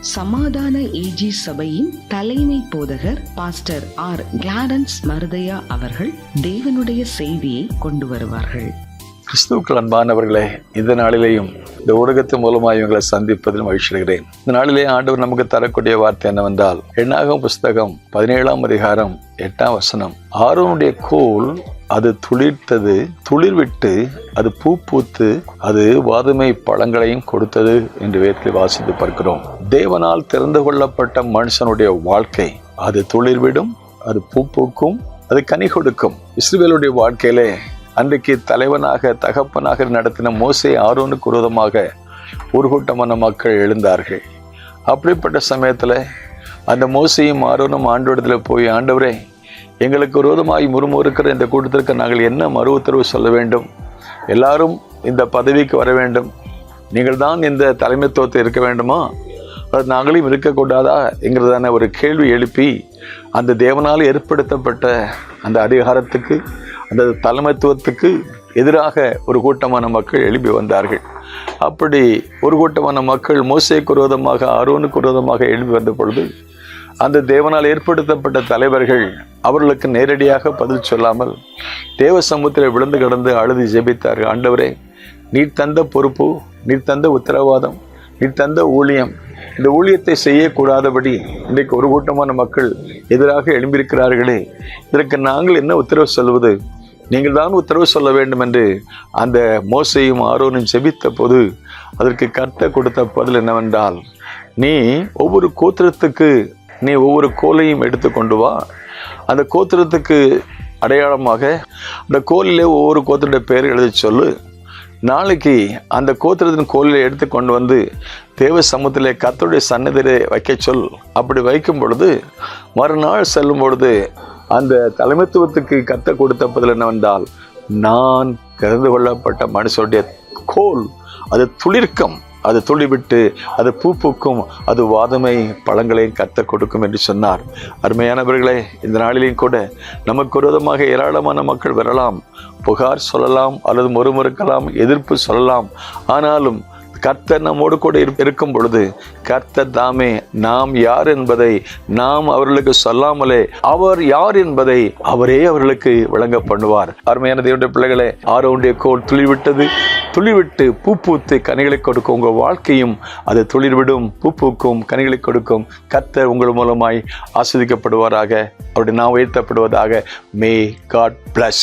சமாதான ஏஜி சபையின் தலைமை போதகர் பாஸ்டர் ஆர் கிளாரன்ஸ் மருதையா அவர்கள் தேவனுடைய செய்தியை கொண்டு வருவார்கள். கிறிஸ்துவுக்கள் அன்பானவர்களே இந்த நாளிலேயும் இந்த ஊடகத்தின் மூலமாக இவங்களை சந்திப்பதில் மகிழ்ச்சிடுகிறேன் இந்த நாளிலே ஆண்டவர் நமக்கு தரக்கூடிய வார்த்தை என்னவென்றால் எண்ணாகம் புஸ்தகம் பதினேழாம் அதிகாரம் எட்டாம் வசனம் ஆரோனுடைய கோல் அது துளிர்த்தது துளிர் விட்டு அது பூ பூத்து அது வாதுமை பழங்களையும் கொடுத்தது என்று வேற்றில் வாசித்து பார்க்கிறோம். தேவனால் திறந்து கொள்ளப்பட்ட மனுஷனுடைய வாழ்க்கை அது துளிர்விடும் அது பூ பூக்கும் அது கனி கொடுக்கும். இஸ்ரேலுடைய வாழ்க்கையிலே அன்றைக்கு தலைவனாக தகப்பனாக நடத்தின மோசை ஆரோனுக்கு விரோதமாக ஒரு கூட்டமான மக்கள் எழுந்தார்கள். அப்படிப்பட்ட சமயத்தில் அந்த மோசையும் ஆரோனும் ஆண்டோடத்தில் போய் ஆண்டவரே எங்களுக்கு விரோதமாய் முறுமுறுக்கிற இந்த கூட்டத்திற்கு நாங்கள் என்ன மறு உத்தரவு சொல்ல வேண்டும்? எல்லாரும் இந்த பதவிக்கு வர வேண்டும். நீங்கள் தான் இந்த தலைமைத்துவத்தை இருக்க வேண்டுமா? அது நாங்களும் இருக்கக்கூடாதா? என்கிறதான ஒரு கேள்வி எழுப்பி அந்த தேவனால் ஏற்படுத்தப்பட்ட அந்த அதிகாரத்துக்கு அந்த தலைமைத்துவத்துக்கு எதிராக ஒரு கூட்டமான மக்கள் எழுப்பி வந்தார்கள். அப்படி ஒரு கூட்டமான மக்கள் மோசைக்கு விரோதமாக அருவனுக்கு விரோதமாக எழுப்பி வந்த பொழுது அந்த தேவனால் ஏற்படுத்தப்பட்ட தலைவர்கள் அவர்களுக்கு நேரடியாக பதில் சொல்லாமல் தேவ சமூகத்தில் விழுந்து கிடந்து அழுது ஜெபித்தார்கள். ஆண்டவரே நீர் தந்த பொறுப்பு நீர் தந்த உத்தரவாதம் நீர் தந்த ஊழியம் இந்த ஊழியத்தை செய்யக்கூடாதபடி இன்றைக்கு ஒரு கூட்டமான மக்கள் எதிராக எழும்பியிருக்கிறார்களே. இதற்கு நாங்கள் என்ன உத்தரவு சொல்வது? நீங்கள் தான் உத்தரவு சொல்ல வேண்டும் என்று அந்த மோசையும் ஆரோனும் செபித்த போது அதற்கு கர்த்த கொடுத்த பதில் என்னவென்றால் நீ ஒவ்வொரு கோத்திரத்துக்கு நீ ஒவ்வொரு கோலையும் எடுத்து கொண்டு வா. அந்த கோத்திரத்துக்கு அடையாளமாக அந்த கோலிலே ஒவ்வொரு கோத்திரடைய பெயர் எழுதி சொல்லு. நாளைக்கு அந்த கோத்திரத்தின் கோலிலை எடுத்து கொண்டு வந்து தேவ சமூகத்திலே கத்தருடைய சன்னதியிலே வைக்க சொல். அப்படி வைக்கும் பொழுது மறுநாள் செல்லும் பொழுது அந்த தலைமைத்துவத்துக்கு கத்த கொடுத்த பதில் என்னவென்றால் நான் கலந்து கொள்ளப்பட்ட மனுஷனுடைய கோல் அது துளிர்க்கம். அது துளிவிட்டு அது பூ பூக்கும் அது வாதமை பழங்களையும் கத்த கொடுக்கும் என்று சொன்னார். அருமையானவர்களே இந்த நாளிலையும் கூட நமக்கு விரோதமாக ஏராளமான மக்கள் வரலாம். புகார் சொல்லலாம் அல்லது முறுமுறுக்கலாம் எதிர்ப்பு சொல்லலாம். ஆனாலும் கர்த்தர் நம்மோடு கூட இருக்கும் பொழுது கர்த்தர் தாமே நாம் யார் என்பதை நாம் அவர்களுக்கு சொல்லாமலே அவர் யார் என்பதை அவரே அவர்களுக்கு விளங்க பண்ணுவார். அருமையான தேவனுடைய பிள்ளைகளே ஆரோனுடைய கோல் துளிவிட்டது துளிவிட்டு பூ பூத்து கனிகளை கொடுக்கும் உங்கள் வாழ்க்கையும் அது துளிர்விடும். பூ பூக்கும் கனிகளை கொடுக்கும். கர்த்தர் உங்கள் மூலமாய் ஆஸ்வதிக்கப்படுவாராக அவருடைய நாம் உயர்த்தப்படுவதாக. May God bless